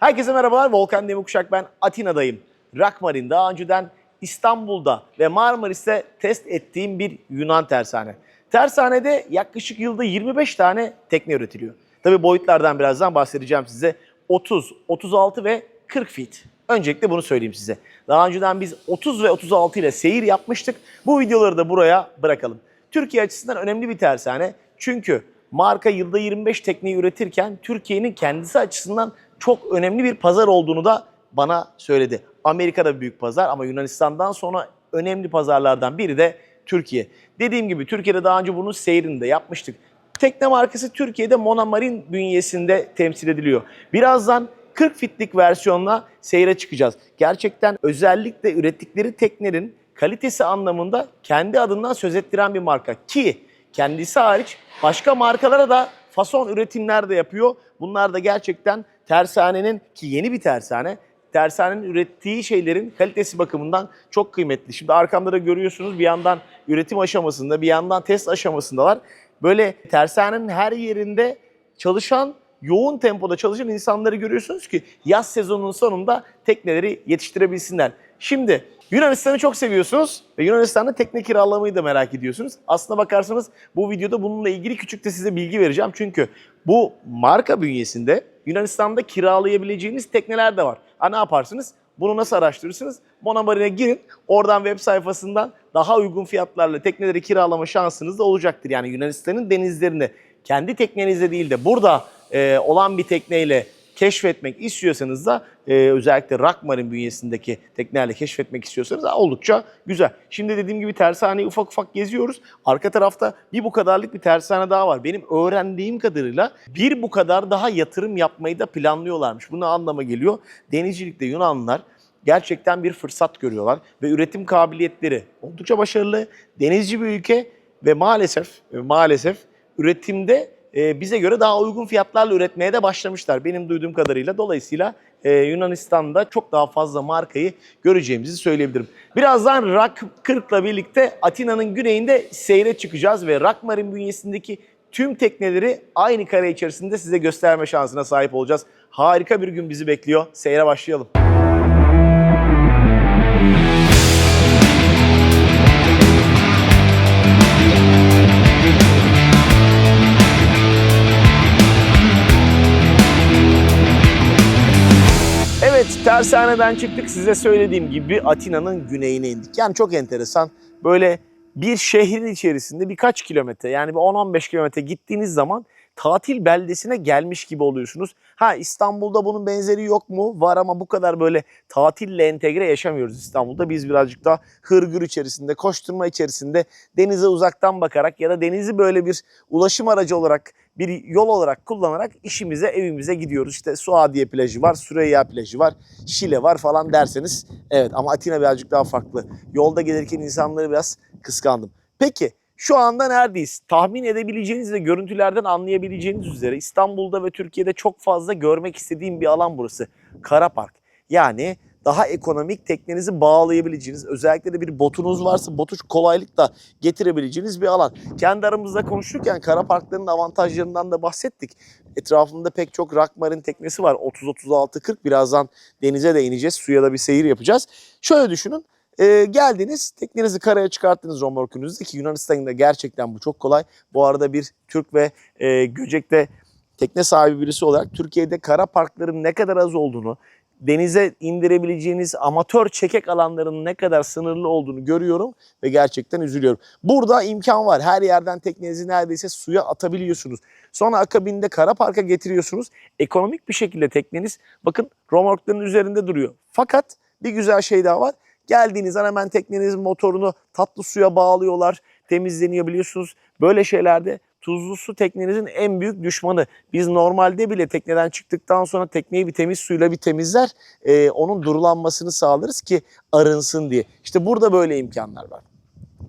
Herkese merhabalar. Volkan Demirkuşak ben. Atina'dayım. Rakmarin daha önceden İstanbul'da ve Marmaris'te test ettiğim bir Yunan tersane. Tersanede yaklaşık yılda 25 tane tekne üretiliyor. Tabii boyutlardan birazdan bahsedeceğim size. 30, 36 ve 40 feet. Öncelikle bunu söyleyeyim size. Daha önceden biz 30 ve 36 ile seyir yapmıştık. Bu videoları da buraya bırakalım. Türkiye açısından önemli bir tersane. Çünkü marka yılda 25 tekneyi üretirken Türkiye'nin kendisi açısından çok önemli bir pazar olduğunu da bana söyledi. Amerika'da büyük pazar ama Yunanistan'dan sonra önemli pazarlardan biri de Türkiye. Dediğim gibi Türkiye'de daha önce bunun seyrini de yapmıştık. Tekne markası Türkiye'de Monomarin bünyesinde temsil ediliyor. Birazdan 40 fitlik versiyonla seyre çıkacağız. Gerçekten özellikle ürettikleri teknenin kalitesi anlamında kendi adından söz ettiren bir marka. Ki kendisi hariç başka markalara da fason üretimler de yapıyor. Bunlar da gerçekten tersanenin ki yeni bir tersane tersanenin ürettiği şeylerin kalitesi bakımından çok kıymetli. Şimdi arkamda da görüyorsunuz bir yandan üretim aşamasında bir yandan test aşamasındalar. Böyle tersanenin her yerinde çalışan yoğun tempoda çalışan insanları görüyorsunuz ki yaz sezonunun sonunda tekneleri yetiştirebilsinler. Şimdi Yunanistan'ı çok seviyorsunuz ve Yunanistan'da tekne kiralamayı da merak ediyorsunuz. Aslına bakarsanız bu videoda bununla ilgili küçük de size bilgi vereceğim. Çünkü bu marka bünyesinde Yunanistan'da kiralayabileceğiniz tekneler de var. Ha ne yaparsınız? Bunu nasıl araştırırsınız? Monamarine'e girin. Oradan web sayfasından daha uygun fiyatlarla tekneleri kiralama şansınız da olacaktır. Yani Yunanistan'ın denizlerinde kendi teknenizde değil de burada e, olan bir tekneyle keşfetmek istiyorsanız da e, özellikle Rakmar'ın bünyesindeki teknelerle keşfetmek istiyorsanız da oldukça güzel. Şimdi dediğim gibi tersaneyi ufak ufak geziyoruz. Arka tarafta bir bu kadarlık bir tersane daha var. Benim öğrendiğim kadarıyla bir bu kadar daha yatırım yapmayı da planlıyorlarmış. Bu ne anlama geliyor? Denizcilikte Yunanlılar gerçekten bir fırsat görüyorlar ve üretim kabiliyetleri oldukça başarılı. Denizci bir ülke ve maalesef maalesef üretimde e, bize göre daha uygun fiyatlarla üretmeye de başlamışlar benim duyduğum kadarıyla. Dolayısıyla e, Yunanistan'da çok daha fazla markayı göreceğimizi söyleyebilirim. Birazdan Rak 40'la birlikte Atina'nın güneyinde seyre çıkacağız ve Rakmar'ın bünyesindeki tüm tekneleri aynı kare içerisinde size gösterme şansına sahip olacağız. Harika bir gün bizi bekliyor. Seyre başlayalım. Tersaneden çıktık. Size söylediğim gibi Atina'nın güneyine indik. Yani çok enteresan. Böyle bir şehrin içerisinde birkaç kilometre yani bir 10-15 kilometre gittiğiniz zaman tatil beldesine gelmiş gibi oluyorsunuz. Ha İstanbul'da bunun benzeri yok mu? Var ama bu kadar böyle tatille entegre yaşamıyoruz İstanbul'da. Biz birazcık daha hırgür içerisinde, koşturma içerisinde denize uzaktan bakarak ya da denizi böyle bir ulaşım aracı olarak bir yol olarak kullanarak işimize, evimize gidiyoruz. İşte Suadiye plajı var, Süreyya plajı var, Şile var falan derseniz evet ama Atina birazcık daha farklı. Yolda gelirken insanları biraz kıskandım. Peki şu anda neredeyiz? Tahmin edebileceğiniz ve görüntülerden anlayabileceğiniz üzere İstanbul'da ve Türkiye'de çok fazla görmek istediğim bir alan burası. Kara Park. Yani daha ekonomik teknenizi bağlayabileceğiniz, özellikle de bir botunuz varsa botu kolaylıkla getirebileceğiniz bir alan. Kendi aramızda konuşurken kara parkların avantajlarından da bahsettik. Etrafında pek çok Rakmar'ın teknesi var. 30-36-40 birazdan denize de ineceğiz. Suya da bir seyir yapacağız. Şöyle düşünün. Ee, geldiniz, teknenizi karaya çıkarttınız romorkunuzu ki Yunanistan'da gerçekten bu çok kolay. Bu arada bir Türk ve e, Göcek'te tekne sahibi birisi olarak Türkiye'de kara parkların ne kadar az olduğunu, denize indirebileceğiniz amatör çekek alanlarının ne kadar sınırlı olduğunu görüyorum ve gerçekten üzülüyorum. Burada imkan var. Her yerden teknenizi neredeyse suya atabiliyorsunuz. Sonra akabinde kara parka getiriyorsunuz. Ekonomik bir şekilde tekneniz bakın romorkların üzerinde duruyor. Fakat bir güzel şey daha var. Geldiğiniz an hemen teknenizin motorunu tatlı suya bağlıyorlar. Temizleniyor biliyorsunuz. Böyle şeylerde tuzlu su teknenizin en büyük düşmanı. Biz normalde bile tekneden çıktıktan sonra tekneyi bir temiz suyla bir temizler. e, onun durulanmasını sağlarız ki arınsın diye. İşte burada böyle imkanlar var.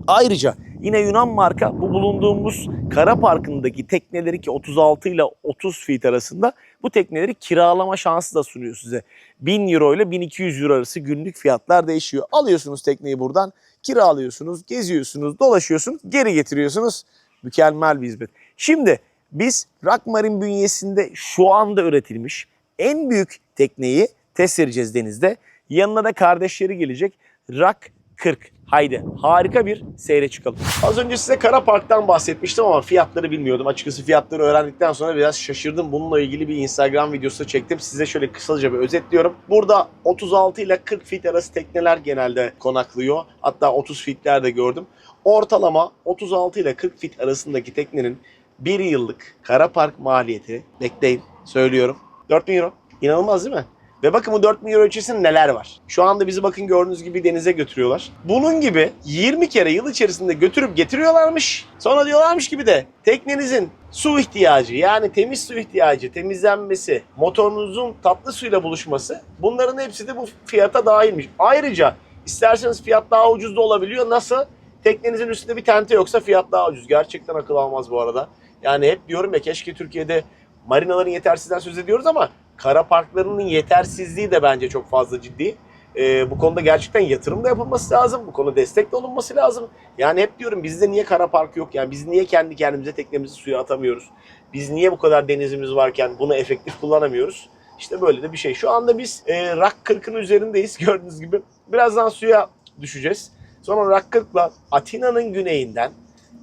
Ayrıca yine Yunan marka bu bulunduğumuz kara parkındaki tekneleri ki 36 ile 30 feet arasında bu tekneleri kiralama şansı da sunuyor size. 1000 euro ile 1200 euro arası günlük fiyatlar değişiyor. Alıyorsunuz tekneyi buradan, kiralıyorsunuz, geziyorsunuz, dolaşıyorsunuz, geri getiriyorsunuz. Mükemmel bir hizmet. Şimdi biz Rakmar'in bünyesinde şu anda üretilmiş en büyük tekneyi test edeceğiz denizde. Yanına da kardeşleri gelecek. Rak 40. Haydi harika bir seyre çıkalım. Az önce size Kara Park'tan bahsetmiştim ama fiyatları bilmiyordum. Açıkçası fiyatları öğrendikten sonra biraz şaşırdım. Bununla ilgili bir Instagram videosu çektim. Size şöyle kısaca bir özetliyorum. Burada 36 ile 40 fit arası tekneler genelde konaklıyor. Hatta 30 fitler de gördüm. Ortalama 36 ile 40 fit arasındaki teknenin bir yıllık Kara Park maliyeti bekleyin söylüyorum 4000 euro. İnanılmaz değil mi? Ve bakın bu 4000 euro içerisinde neler var. Şu anda bizi bakın gördüğünüz gibi denize götürüyorlar. Bunun gibi 20 kere yıl içerisinde götürüp getiriyorlarmış. Sonra diyorlarmış gibi de teknenizin su ihtiyacı yani temiz su ihtiyacı, temizlenmesi, motorunuzun tatlı suyla buluşması bunların hepsi de bu fiyata dahilmiş. Ayrıca isterseniz fiyat daha ucuz da olabiliyor. Nasıl? Teknenizin üstünde bir tente yoksa fiyat daha ucuz. Gerçekten akıl almaz bu arada. Yani hep diyorum ya keşke Türkiye'de marinaların yetersizliğinden söz ediyoruz ama kara parklarının yetersizliği de bence çok fazla ciddi. Ee, bu konuda gerçekten yatırım da yapılması lazım. Bu konuda destek de olunması lazım. Yani hep diyorum bizde niye kara park yok? Yani biz niye kendi kendimize teknemizi suya atamıyoruz? Biz niye bu kadar denizimiz varken bunu efektif kullanamıyoruz? İşte böyle de bir şey. Şu anda biz e, Rock 40'ın üzerindeyiz gördüğünüz gibi. Birazdan suya düşeceğiz. Sonra Rock 40'la Atina'nın güneyinden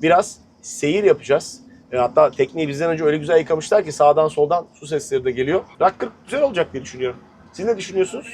biraz seyir yapacağız. E, hatta tekneyi bizden önce öyle güzel yıkamışlar ki sağdan soldan su sesleri de geliyor. Rock 40 güzel olacak diye düşünüyorum. Siz ne düşünüyorsunuz?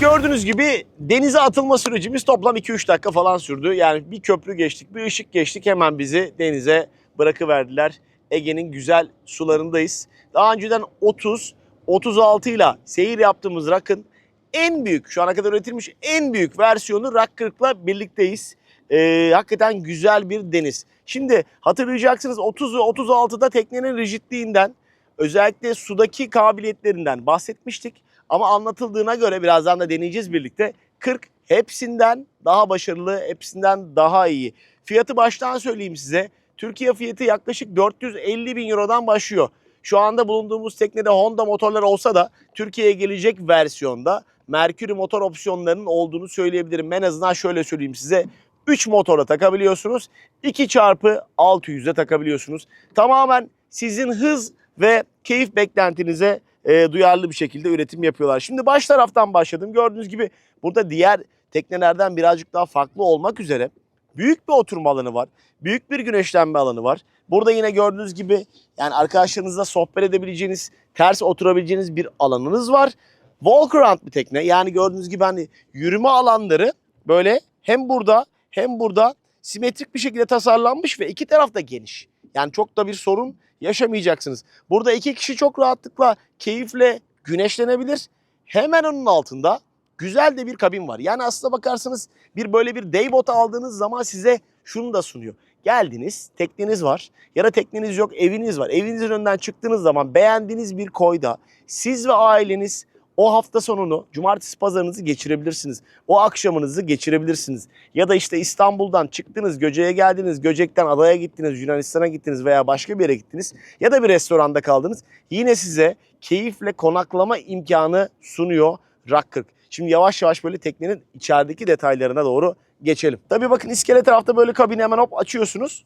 Gördüğünüz gibi denize atılma sürecimiz toplam 2-3 dakika falan sürdü. Yani bir köprü geçtik, bir ışık geçtik hemen bizi denize bırakıverdiler. Ege'nin güzel sularındayız. Daha önceden 30, 36 ile seyir yaptığımız rakın en büyük, şu ana kadar üretilmiş en büyük versiyonu Rak 40'la birlikteyiz. Ee, hakikaten güzel bir deniz. Şimdi hatırlayacaksınız 30 ve 36'da teknenin rigidliğinden özellikle sudaki kabiliyetlerinden bahsetmiştik. Ama anlatıldığına göre birazdan da deneyeceğiz birlikte. 40 hepsinden daha başarılı, hepsinden daha iyi. Fiyatı baştan söyleyeyim size. Türkiye fiyatı yaklaşık 450 bin Euro'dan başlıyor. Şu anda bulunduğumuz teknede Honda motorlar olsa da Türkiye'ye gelecek versiyonda Mercury motor opsiyonlarının olduğunu söyleyebilirim. En azından şöyle söyleyeyim size. 3 motora takabiliyorsunuz. 2 çarpı 600'e takabiliyorsunuz. Tamamen sizin hız ve keyif beklentinize e, duyarlı bir şekilde üretim yapıyorlar. Şimdi baş taraftan başladım. Gördüğünüz gibi burada diğer teknelerden birazcık daha farklı olmak üzere büyük bir oturma alanı var. Büyük bir güneşlenme alanı var. Burada yine gördüğünüz gibi yani arkadaşlarınızla sohbet edebileceğiniz, ters oturabileceğiniz bir alanınız var. Walk around bir tekne. Yani gördüğünüz gibi hani yürüme alanları böyle hem burada hem burada simetrik bir şekilde tasarlanmış ve iki taraf da geniş. Yani çok da bir sorun yaşamayacaksınız. Burada iki kişi çok rahatlıkla, keyifle güneşlenebilir. Hemen onun altında güzel de bir kabin var. Yani aslına bakarsanız bir böyle bir day boat aldığınız zaman size şunu da sunuyor. Geldiniz, tekneniz var ya da tekneniz yok, eviniz var. Evinizin önünden çıktığınız zaman beğendiğiniz bir koyda siz ve aileniz o hafta sonunu, cumartesi pazarınızı geçirebilirsiniz. O akşamınızı geçirebilirsiniz. Ya da işte İstanbul'dan çıktınız, Göce'ye geldiniz, Göcek'ten adaya gittiniz, Yunanistan'a gittiniz veya başka bir yere gittiniz. Ya da bir restoranda kaldınız. Yine size keyifle konaklama imkanı sunuyor Rock 40. Şimdi yavaş yavaş böyle teknenin içerideki detaylarına doğru geçelim. Tabii bakın iskele tarafta böyle kabini hemen hop açıyorsunuz.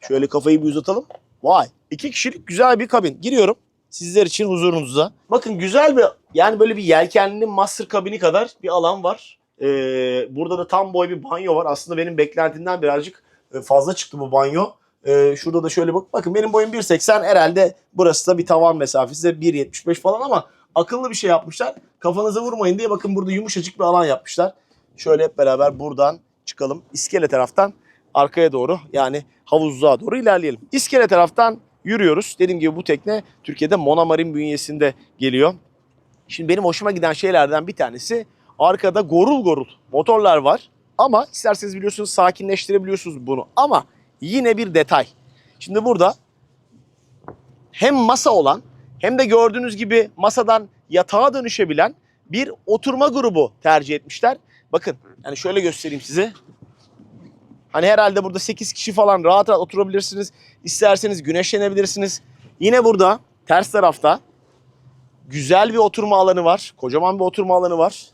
Şöyle kafayı bir uzatalım. Vay iki kişilik güzel bir kabin. Giriyorum sizler için huzurunuza. Bakın güzel bir yani böyle bir yelkenli master kabini kadar bir alan var. Ee, burada da tam boy bir banyo var. Aslında benim beklentimden birazcık e, fazla çıktı bu banyo. Ee, şurada da şöyle bak. Bakın benim boyum 1.80 herhalde burası da bir tavan mesafesi de 1.75 falan ama akıllı bir şey yapmışlar. Kafanıza vurmayın diye bakın burada yumuşacık bir alan yapmışlar. Şöyle hep beraber buradan çıkalım. İskele taraftan arkaya doğru yani havuzluğa doğru ilerleyelim. İskele taraftan yürüyoruz. Dediğim gibi bu tekne Türkiye'de Monamarin bünyesinde geliyor. Şimdi benim hoşuma giden şeylerden bir tanesi arkada gorul gorul motorlar var. Ama isterseniz biliyorsunuz sakinleştirebiliyorsunuz bunu. Ama yine bir detay. Şimdi burada hem masa olan hem de gördüğünüz gibi masadan yatağa dönüşebilen bir oturma grubu tercih etmişler. Bakın yani şöyle göstereyim size. Hani herhalde burada 8 kişi falan rahat rahat oturabilirsiniz. İsterseniz güneşlenebilirsiniz. Yine burada ters tarafta güzel bir oturma alanı var. Kocaman bir oturma alanı var.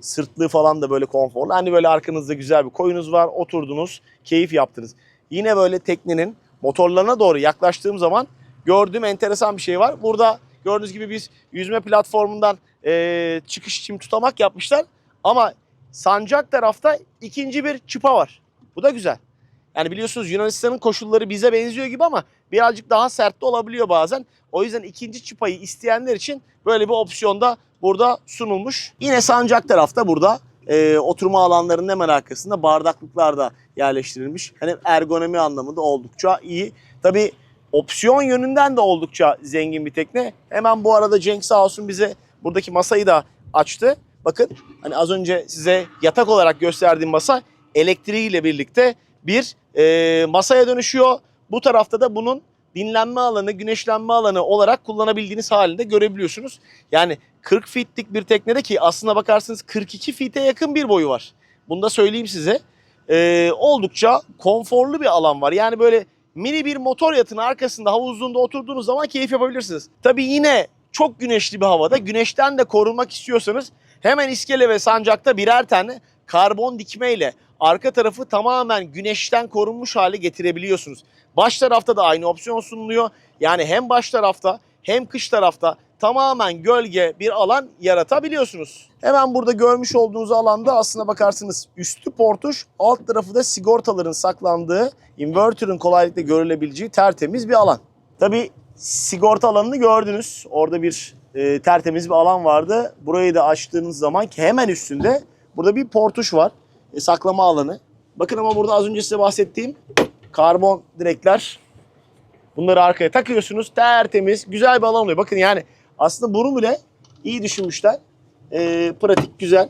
Sırtlığı falan da böyle konforlu. Hani böyle arkanızda güzel bir koyunuz var. Oturdunuz, keyif yaptınız. Yine böyle teknenin motorlarına doğru yaklaştığım zaman gördüğüm enteresan bir şey var. Burada gördüğünüz gibi biz yüzme platformundan eee, çıkış için tutamak yapmışlar. Ama sancak tarafta ikinci bir çıpa var. Bu da güzel. Yani biliyorsunuz Yunanistan'ın koşulları bize benziyor gibi ama birazcık daha sert de olabiliyor bazen. O yüzden ikinci çıpayı isteyenler için böyle bir opsiyon da burada sunulmuş. Yine sancak tarafta burada e, oturma alanlarının hemen arkasında bardaklıklar da yerleştirilmiş. Hani ergonomi anlamında oldukça iyi. Tabii opsiyon yönünden de oldukça zengin bir tekne. Hemen bu arada Cenk sağ olsun bize buradaki masayı da açtı. Bakın hani az önce size yatak olarak gösterdiğim masa elektriğiyle birlikte bir e, masaya dönüşüyor. Bu tarafta da bunun dinlenme alanı, güneşlenme alanı olarak kullanabildiğiniz halinde görebiliyorsunuz. Yani 40 fitlik bir teknede ki aslına bakarsanız 42 fite yakın bir boyu var. Bunu da söyleyeyim size. E, oldukça konforlu bir alan var. Yani böyle mini bir motor yatının arkasında havuzluğunda oturduğunuz zaman keyif yapabilirsiniz. Tabii yine çok güneşli bir havada güneşten de korunmak istiyorsanız hemen iskele ve sancakta birer tane karbon dikmeyle arka tarafı tamamen güneşten korunmuş hale getirebiliyorsunuz. Baş tarafta da aynı opsiyon sunuluyor. Yani hem baş tarafta hem kış tarafta tamamen gölge bir alan yaratabiliyorsunuz. Hemen burada görmüş olduğunuz alanda aslına bakarsınız üstü portuş, alt tarafı da sigortaların saklandığı, inverter'ın kolaylıkla görülebileceği tertemiz bir alan. Tabii sigorta alanını gördünüz. Orada bir e, tertemiz bir alan vardı. Burayı da açtığınız zaman ki hemen üstünde burada bir portuş var. E, saklama alanı. Bakın ama burada az önce size bahsettiğim karbon direkler. Bunları arkaya takıyorsunuz. Tertemiz, güzel bir alan oluyor. Bakın yani aslında bunu bile iyi düşünmüşler. E, pratik, güzel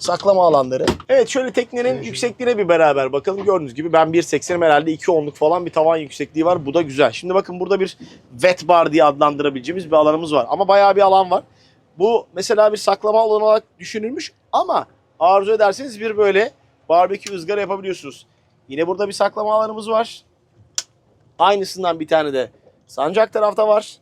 saklama alanları. Evet şöyle teknenin yüksekliğine bir beraber bakalım. Gördüğünüz gibi ben 1.80'im herhalde 2.10'luk falan bir tavan yüksekliği var. Bu da güzel. Şimdi bakın burada bir wet bar diye adlandırabileceğimiz bir alanımız var. Ama bayağı bir alan var. Bu mesela bir saklama alanı olarak düşünülmüş ama arzu ederseniz bir böyle barbekü ızgara yapabiliyorsunuz. Yine burada bir saklama alanımız var. Aynısından bir tane de sancak tarafta var.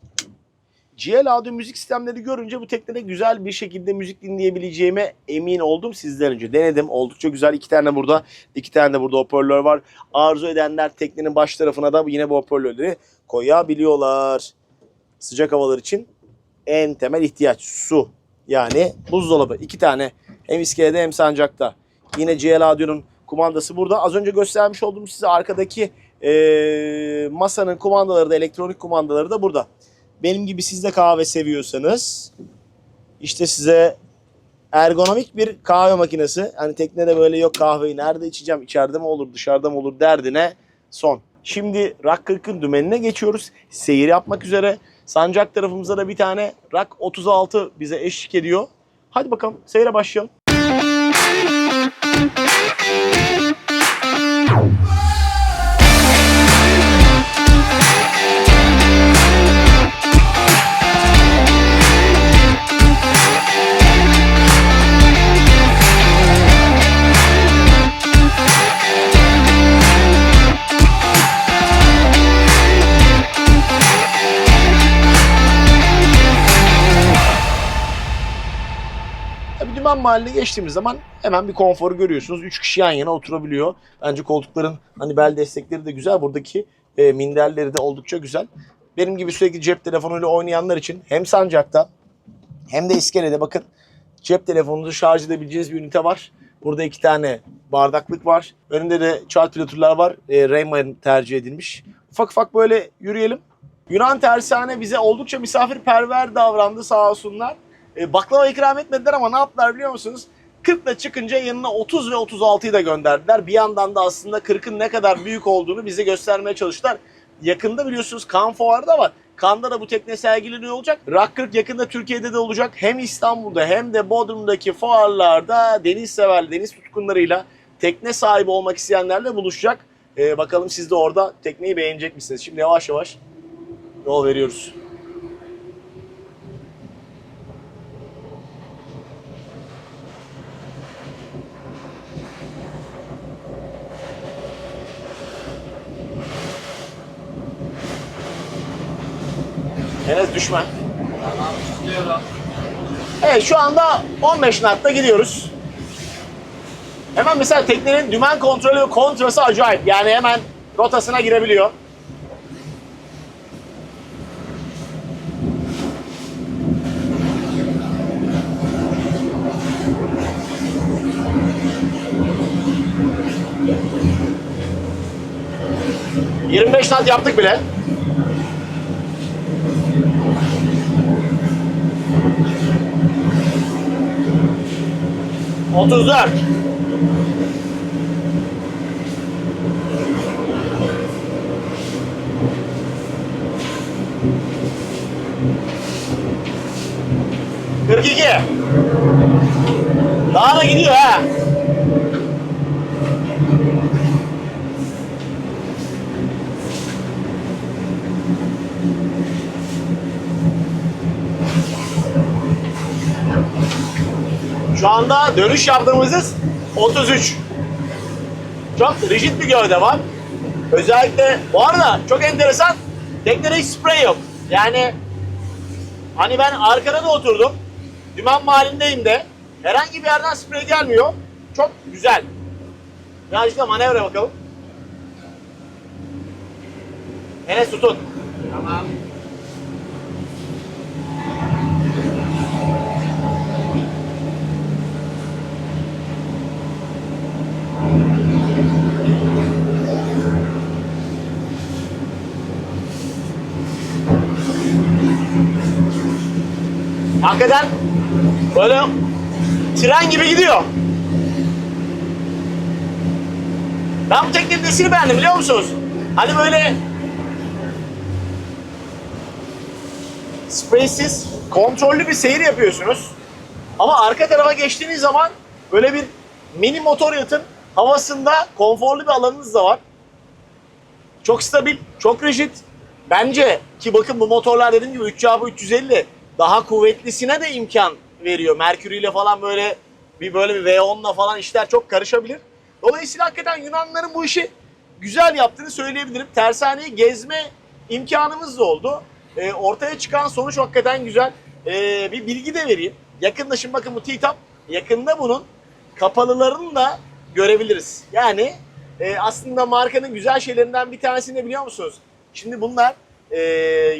GL Audio müzik sistemleri görünce bu teknede güzel bir şekilde müzik dinleyebileceğime emin oldum sizden önce. Denedim. Oldukça güzel. iki tane burada, iki tane de burada hoparlör var. Arzu edenler teknenin baş tarafına da yine bu hoparlörleri koyabiliyorlar. Sıcak havalar için en temel ihtiyaç su. Yani buzdolabı. iki tane hem iskelede hem sancakta. Yine GL Audio'nun kumandası burada. Az önce göstermiş olduğum size arkadaki eee, masanın kumandaları da elektronik kumandaları da burada. Benim gibi siz de kahve seviyorsanız işte size ergonomik bir kahve makinesi. Hani teknede böyle yok kahveyi nerede içeceğim, içeride mi olur, dışarıda mı olur derdine son. Şimdi Rak 40'ın dümenine geçiyoruz. Seyir yapmak üzere. Sancak tarafımızda da bir tane Rak 36 bize eşlik ediyor. Hadi bakalım seyre başlayalım. Mahalline geçtiğimiz zaman hemen bir konforu görüyorsunuz. Üç kişi yan yana oturabiliyor. Bence koltukların hani bel destekleri de güzel. Buradaki e, minderleri de oldukça güzel. Benim gibi sürekli cep telefonuyla oynayanlar için hem sancakta hem de iskelede bakın cep telefonunuzu şarj edebileceğiniz bir ünite var. Burada iki tane bardaklık var. Önünde de çarp pilotürler var. E, Rayman tercih edilmiş. Ufak ufak böyle yürüyelim. Yunan tersane bize oldukça misafirperver davrandı sağ olsunlar. E, baklava ikram etmediler ama ne yaptılar biliyor musunuz? 40'la çıkınca yanına 30 ve 36'yı da gönderdiler. Bir yandan da aslında 40'ın ne kadar büyük olduğunu bize göstermeye çalıştılar. Yakında biliyorsunuz Kan Fuarı da var. Kan'da da bu tekne sergileniyor olacak. Rock 40 yakında Türkiye'de de olacak. Hem İstanbul'da hem de Bodrum'daki fuarlarda deniz sever, deniz tutkunlarıyla tekne sahibi olmak isteyenlerle buluşacak. E, bakalım siz de orada tekneyi beğenecek misiniz? Şimdi yavaş yavaş yol veriyoruz. Enes düşme. Evet şu anda 15 knot'ta gidiyoruz. Hemen mesela teknenin dümen kontrolü ve kontrası acayip. Yani hemen rotasına girebiliyor. ...25 knot yaptık bile. Otuz dört. Kırk iki. Daha da gidiyor ha. Şu anda dönüş yaptığımız hız 33. Çok rigid bir gövde var. Özellikle bu arada çok enteresan teknede hiç sprey yok. Yani hani ben arkada da oturdum. Dümen mahallindeyim de herhangi bir yerden sprey gelmiyor. Çok güzel. Birazcık da manevra bakalım. Enes tutun. Tamam. Hakikaten böyle tren gibi gidiyor. Ben bu teknenin nesini beğendim biliyor musunuz? Hani böyle spraysiz, kontrollü bir seyir yapıyorsunuz. Ama arka tarafa geçtiğiniz zaman böyle bir mini motor yatın havasında konforlu bir alanınız da var. Çok stabil, çok rigid. Bence ki bakın bu motorlar dediğim gibi 3 bu 350 daha kuvvetlisine de imkan veriyor. Mercury ile falan böyle bir böyle bir V10'la falan işler çok karışabilir. Dolayısıyla hakikaten Yunanların bu işi güzel yaptığını söyleyebilirim. Tersaneyi gezme imkanımız da oldu. Ee, ortaya çıkan sonuç hakikaten güzel. Ee, bir bilgi de vereyim. Yakında şimdi bakın bu T-Top yakında bunun kapalılarını da görebiliriz. Yani e, aslında markanın güzel şeylerinden bir tanesini biliyor musunuz? Şimdi bunlar e,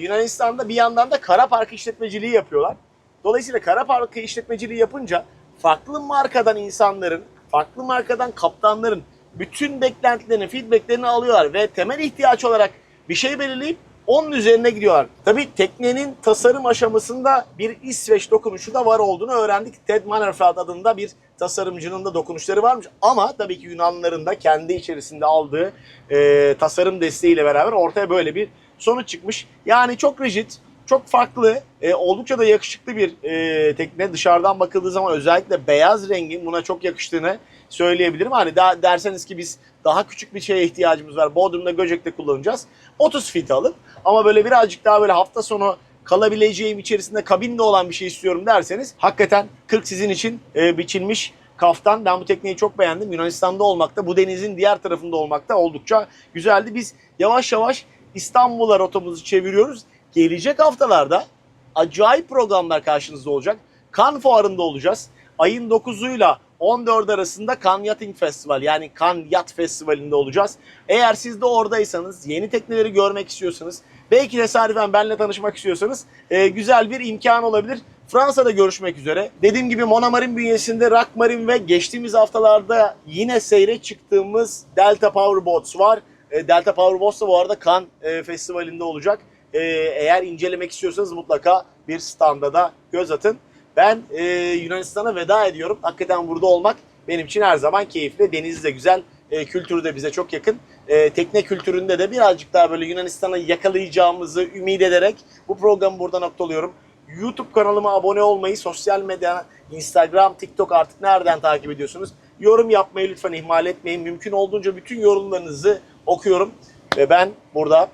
Yunanistan'da bir yandan da kara parkı işletmeciliği yapıyorlar. Dolayısıyla kara parkı işletmeciliği yapınca farklı markadan insanların, farklı markadan kaptanların bütün beklentilerini, feedbacklerini alıyorlar ve temel ihtiyaç olarak bir şey belirleyip onun üzerine gidiyorlar. Tabii teknenin tasarım aşamasında bir İsveç dokunuşu da var olduğunu öğrendik. Ted Mannerfeld adında bir tasarımcının da dokunuşları varmış. Ama tabii ki Yunanlıların da kendi içerisinde aldığı e, tasarım desteğiyle beraber ortaya böyle bir sonuç çıkmış. Yani çok rigid, çok farklı, e, oldukça da yakışıklı bir e, tekne. Dışarıdan bakıldığı zaman özellikle beyaz rengin buna çok yakıştığını söyleyebilirim. Hani daha derseniz ki biz daha küçük bir şeye ihtiyacımız var. Bodrum'da Göcek'te kullanacağız. 30 fit alıp ama böyle birazcık daha böyle hafta sonu kalabileceğim içerisinde kabinde olan bir şey istiyorum derseniz hakikaten 40 sizin için e, biçilmiş kaftan. Ben bu tekneyi çok beğendim. Yunanistan'da olmakta, bu denizin diğer tarafında olmakta oldukça güzeldi. Biz yavaş yavaş İstanbul'a rotamızı çeviriyoruz. Gelecek haftalarda acayip programlar karşınızda olacak. Kan Fuarı'nda olacağız. Ayın 9'uyla 14 arasında Kan Yachting Festival yani Kan Yat Festivali'nde olacağız. Eğer siz de oradaysanız, yeni tekneleri görmek istiyorsanız, belki tesadüfen benimle tanışmak istiyorsanız e, güzel bir imkan olabilir. Fransa'da görüşmek üzere. Dediğim gibi Monomar'in bünyesinde Rockmarin ve geçtiğimiz haftalarda yine seyre çıktığımız Delta Powerboats var. E, Delta Powerboats da bu arada Kan e, Festivali'nde olacak. E, eğer incelemek istiyorsanız mutlaka bir standa da göz atın. Ben e, Yunanistan'a veda ediyorum. Hakikaten burada olmak benim için her zaman keyifli. Deniz de güzel, e, kültürü de bize çok yakın. E, tekne kültüründe de birazcık daha böyle Yunanistan'ı yakalayacağımızı ümit ederek bu programı burada noktalıyorum. YouTube kanalıma abone olmayı, sosyal medya, Instagram, TikTok artık nereden takip ediyorsunuz? Yorum yapmayı lütfen ihmal etmeyin. Mümkün olduğunca bütün yorumlarınızı okuyorum. Ve ben burada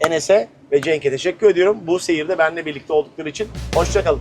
Enes'e ve Cenk'e teşekkür ediyorum. Bu seyirde benimle birlikte oldukları için. Hoşçakalın.